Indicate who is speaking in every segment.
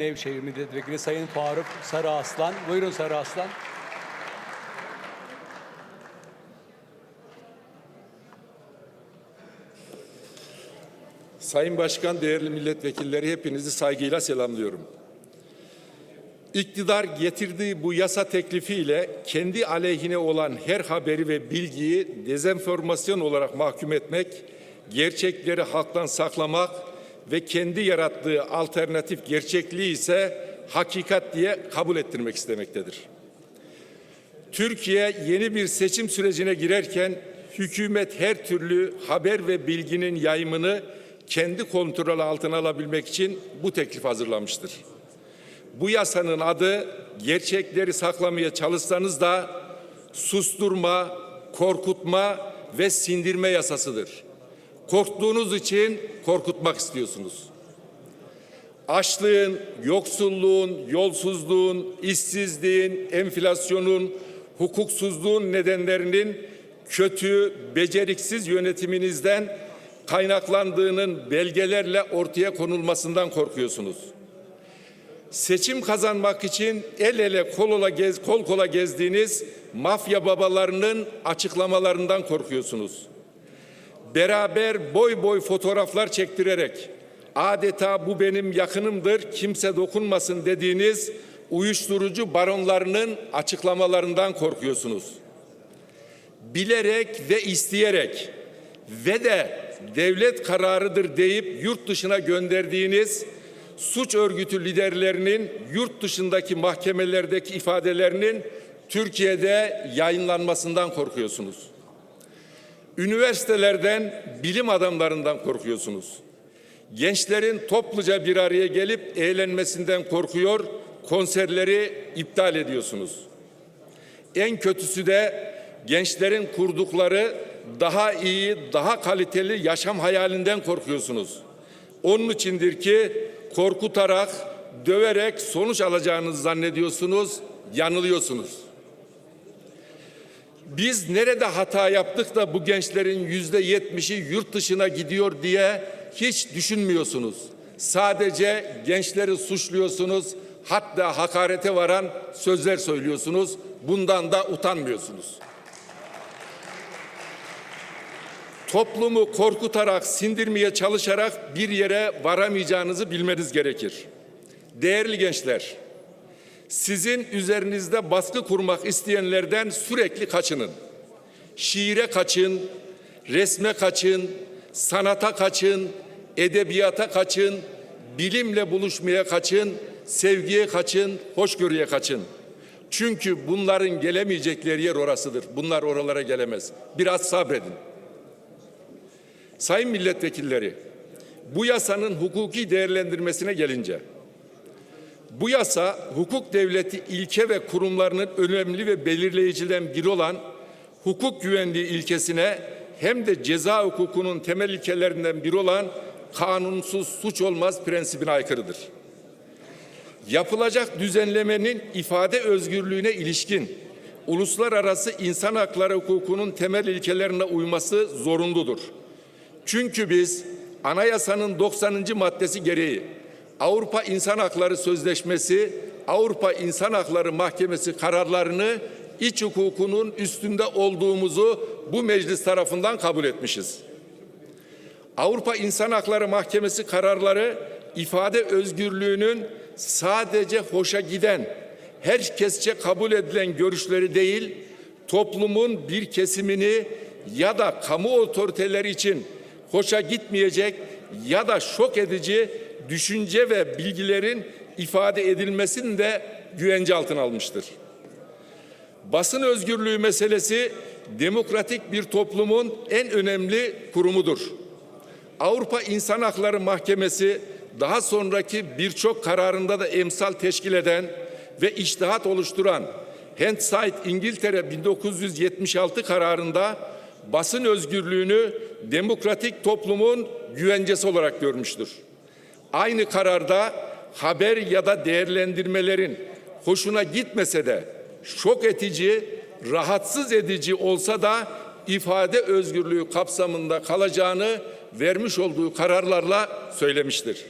Speaker 1: Nevşehir Milletvekili Sayın Faruk Sarıaslan. Buyurun Sarıaslan.
Speaker 2: Sayın Başkan, değerli milletvekilleri hepinizi saygıyla selamlıyorum. İktidar getirdiği bu yasa teklifiyle kendi aleyhine olan her haberi ve bilgiyi dezenformasyon olarak mahkum etmek, gerçekleri halktan saklamak ve kendi yarattığı alternatif gerçekliği ise hakikat diye kabul ettirmek istemektedir. Türkiye yeni bir seçim sürecine girerken hükümet her türlü haber ve bilginin yayımını kendi kontrol altına alabilmek için bu teklif hazırlamıştır. Bu yasanın adı gerçekleri saklamaya çalışsanız da susturma, korkutma ve sindirme yasasıdır. Korktuğunuz için korkutmak istiyorsunuz. Açlığın, yoksulluğun, yolsuzluğun, işsizliğin, enflasyonun, hukuksuzluğun nedenlerinin kötü, beceriksiz yönetiminizden kaynaklandığının belgelerle ortaya konulmasından korkuyorsunuz. Seçim kazanmak için el ele kol kola, gez, kol kola gezdiğiniz mafya babalarının açıklamalarından korkuyorsunuz. Beraber boy boy fotoğraflar çektirerek adeta bu benim yakınımdır kimse dokunmasın dediğiniz uyuşturucu baronlarının açıklamalarından korkuyorsunuz. Bilerek ve isteyerek ve de devlet kararıdır deyip yurt dışına gönderdiğiniz suç örgütü liderlerinin yurt dışındaki mahkemelerdeki ifadelerinin Türkiye'de yayınlanmasından korkuyorsunuz. Üniversitelerden, bilim adamlarından korkuyorsunuz. Gençlerin topluca bir araya gelip eğlenmesinden korkuyor, konserleri iptal ediyorsunuz. En kötüsü de gençlerin kurdukları daha iyi, daha kaliteli yaşam hayalinden korkuyorsunuz. Onun içindir ki korkutarak, döverek sonuç alacağınızı zannediyorsunuz, yanılıyorsunuz. Biz nerede hata yaptık da bu gençlerin yüzde yetmişi yurt dışına gidiyor diye hiç düşünmüyorsunuz. Sadece gençleri suçluyorsunuz, hatta hakarete varan sözler söylüyorsunuz. Bundan da utanmıyorsunuz. toplumu korkutarak, sindirmeye çalışarak bir yere varamayacağınızı bilmeniz gerekir. Değerli gençler, sizin üzerinizde baskı kurmak isteyenlerden sürekli kaçının. Şiire kaçın, resme kaçın, sanata kaçın, edebiyata kaçın, bilimle buluşmaya kaçın, sevgiye kaçın, hoşgörüye kaçın. Çünkü bunların gelemeyecekleri yer orasıdır. Bunlar oralara gelemez. Biraz sabredin. Sayın milletvekilleri, bu yasanın hukuki değerlendirmesine gelince, bu yasa hukuk devleti ilke ve kurumlarının önemli ve belirleyiciden biri olan hukuk güvenliği ilkesine hem de ceza hukukunun temel ilkelerinden biri olan kanunsuz suç olmaz prensibine aykırıdır. Yapılacak düzenlemenin ifade özgürlüğüne ilişkin uluslararası insan hakları hukukunun temel ilkelerine uyması zorunludur. Çünkü biz anayasanın 90. maddesi gereği Avrupa İnsan Hakları Sözleşmesi, Avrupa İnsan Hakları Mahkemesi kararlarını iç hukukunun üstünde olduğumuzu bu meclis tarafından kabul etmişiz. Avrupa İnsan Hakları Mahkemesi kararları ifade özgürlüğünün sadece hoşa giden, herkesçe kabul edilen görüşleri değil, toplumun bir kesimini ya da kamu otoriteleri için hoşa gitmeyecek ya da şok edici düşünce ve bilgilerin ifade edilmesini de güvence altına almıştır. Basın özgürlüğü meselesi demokratik bir toplumun en önemli kurumudur. Avrupa İnsan Hakları Mahkemesi daha sonraki birçok kararında da emsal teşkil eden ve iştihat oluşturan Handside İngiltere 1976 kararında basın özgürlüğünü demokratik toplumun güvencesi olarak görmüştür. Aynı kararda haber ya da değerlendirmelerin hoşuna gitmese de şok edici, rahatsız edici olsa da ifade özgürlüğü kapsamında kalacağını vermiş olduğu kararlarla söylemiştir.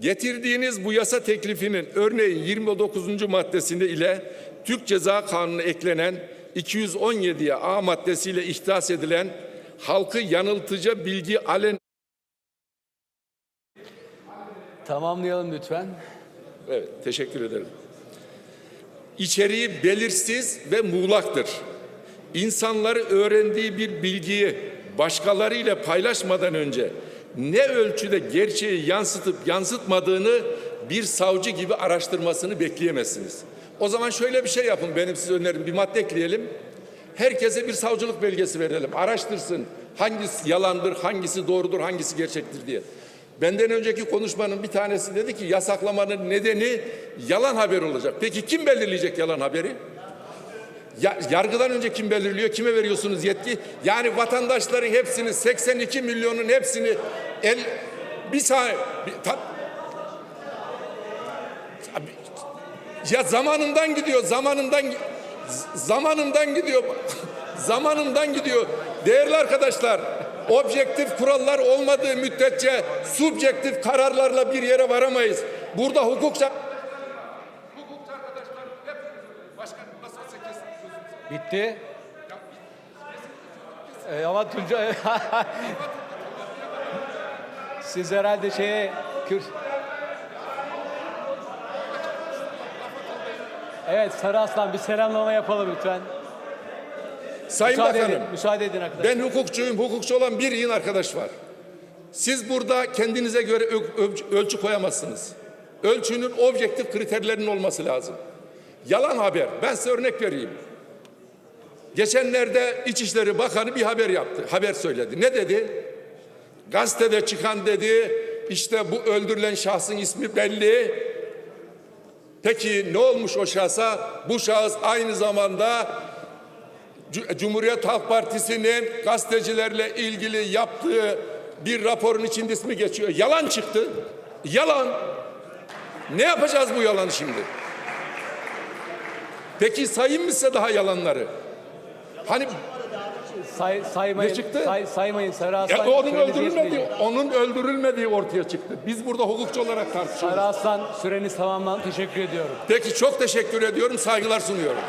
Speaker 2: Getirdiğiniz bu yasa teklifinin örneğin 29. maddesinde ile Türk Ceza Kanunu'na eklenen 217'ye A maddesiyle ihdas edilen halkı yanıltıcı bilgi alen
Speaker 1: Tamamlayalım lütfen.
Speaker 2: Evet, teşekkür ederim. İçeriği belirsiz ve muğlaktır. İnsanları öğrendiği bir bilgiyi başkalarıyla paylaşmadan önce ne ölçüde gerçeği yansıtıp yansıtmadığını bir savcı gibi araştırmasını bekleyemezsiniz. O zaman şöyle bir şey yapın benim size önerim bir madde ekleyelim. Herkese bir savcılık belgesi verelim. Araştırsın hangisi yalandır, hangisi doğrudur, hangisi gerçektir diye. Benden önceki konuşmanın bir tanesi dedi ki yasaklamanın nedeni yalan haber olacak. Peki kim belirleyecek yalan haberi? Ya, yargıdan önce kim belirliyor? Kime veriyorsunuz yetki? Yani vatandaşların hepsini 82 milyonun hepsini el bir saniye ya zamanından gidiyor zamanından zamanından gidiyor zamanından gidiyor değerli arkadaşlar objektif kurallar olmadığı müddetçe subjektif kararlarla bir yere varamayız burada hukukça hukukçu arkadaşlar hep başkan nasıl olsa kesin
Speaker 1: Bitti. Ee, ama Tuncay... Siz herhalde şeye... Kür... Evet Sarı Aslan bir selamlama yapalım lütfen.
Speaker 2: Sayın
Speaker 1: Müsaade
Speaker 2: Bakanım
Speaker 1: edin, müsaade edin arkadaşlar.
Speaker 2: Ben hukukçuyum, hukukçu olan bir yığın arkadaş var. Siz burada kendinize göre ölçü koyamazsınız. Ölçünün objektif kriterlerinin olması lazım. Yalan haber. Ben size örnek vereyim. Geçenlerde İçişleri Bakanı bir haber yaptı. Haber söyledi. Ne dedi? Gazetede çıkan dedi. İşte bu öldürülen şahsın ismi belli. Peki ne olmuş o şahsa? Bu şahıs aynı zamanda Cumhuriyet Halk Partisi'nin gazetecilerle ilgili yaptığı bir raporun içinde ismi geçiyor. Yalan çıktı. Yalan. Ne yapacağız bu yalanı şimdi? Peki sayayım mı size daha yalanları? Hani
Speaker 1: Say, saymayın,
Speaker 2: Ne çıktı?
Speaker 1: say- saymayın Sarı Aslan.
Speaker 2: ya onun öldürülmediği, onun öldürülmediği ortaya çıktı. Biz burada hukukçu olarak tartışıyoruz.
Speaker 1: Sarı Aslan süreniz tamamlandı. Teşekkür ediyorum.
Speaker 2: Peki çok teşekkür ediyorum, saygılar sunuyorum.